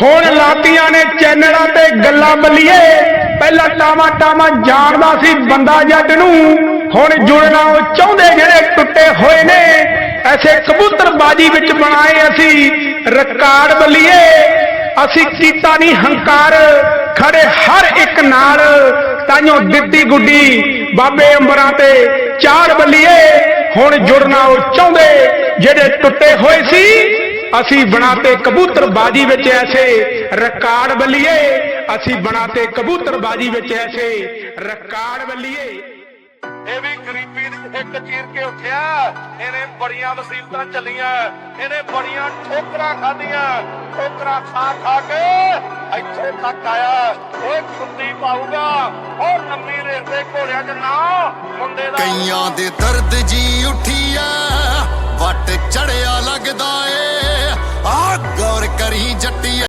ਹੁਣ ਲਾਤੀਆਂ ਨੇ ਚੈਨਲਾਂ ਤੇ ਗੱਲਾਂ ਬੱਲੀਏ। ਪਹਿਲਾਂ ਟਾਮਾ ਟਾਮਾ ਜਾਣਦਾ ਸੀ ਬੰਦਾ ਜੱਟ ਨੂੰ। ਹੁਣ ਜੁੜਨਾ ਉਹ ਚਾਹੁੰਦੇ ਜਿਹੜੇ ਟੁੱਟੇ ਹੋਏ ਨੇ। ਐਸੇ ਕਬੂਤਰਬਾਜੀ ਵਿੱਚ ਬਣਾਏ ਅਸੀਂ ਰਿਕਾਰਡ ਬੱਲੀਏ। ਅਸੀਂ ਕੀਤਾ ਨਹੀਂ ਹੰਕਾਰ, ਖੜੇ ਹਰ ਇੱਕ ਨਾਲ। ਤਾਈਓ ਦਿੱਤੀ ਗੁੱਡੀ ਬਾਬੇ ਅੰਬਰਾਂ ਤੇ ਚਾੜ ਬੱਲੀਏ। ਹੁਣ ਜੁੜਨਾ ਉਹ ਚਾਹੁੰਦੇ ਜਿਹੜੇ ਟੁੱਟੇ ਹੋਏ ਸੀ। ਅਸੀਂ ਬਣਾਤੇ ਕਬੂਤਰਬਾਜੀ ਵਿੱਚ ਐਸੇ ਰਿਕਾਰਡ ਬੱਲੀਏ ਅਸੀਂ ਬਣਾਤੇ ਕਬੂਤਰਬਾਜੀ ਵਿੱਚ ਐਸੇ ਰਿਕਾਰਡ ਬੱਲੀਏ। ਇਹ ਵੀ ਗਰੀਬੀ ਦੀ ਇੱਕ ਚੀਰ ਕੇ ਉੱਠਿਆ ਇਹਨੇ ਬੜੀਆਂ ਮੁਸੀਬਤਾਂ ਚੱਲੀਆਂ ਇਹਨੇ ਬੜੀਆਂ ਠੋਕਰਾਂ ਖਾਧੀਆਂ ਠੋਕਰਾਂ ਖਾ ਖਾ ਕੇ ਇੱਥੇ ਤੱਕ ਆਇਆ। ਓਏ ਕੁੰਦੀ ਪਾਊਗਾ ਔਰ ਲੰਮੀ ਰੇਸ ਦੇ ਘੋੜਿਆਂ 'ਚ ਨਾ ਮੁੰਡੇ ਦਾ ਕਈਆਂ ਦੇ ਦਰਦ ਜੀ ਉੱਠੀਆ ਵੱਟ ਚੜਿਆ ਲੱਗਦਾ ਏ।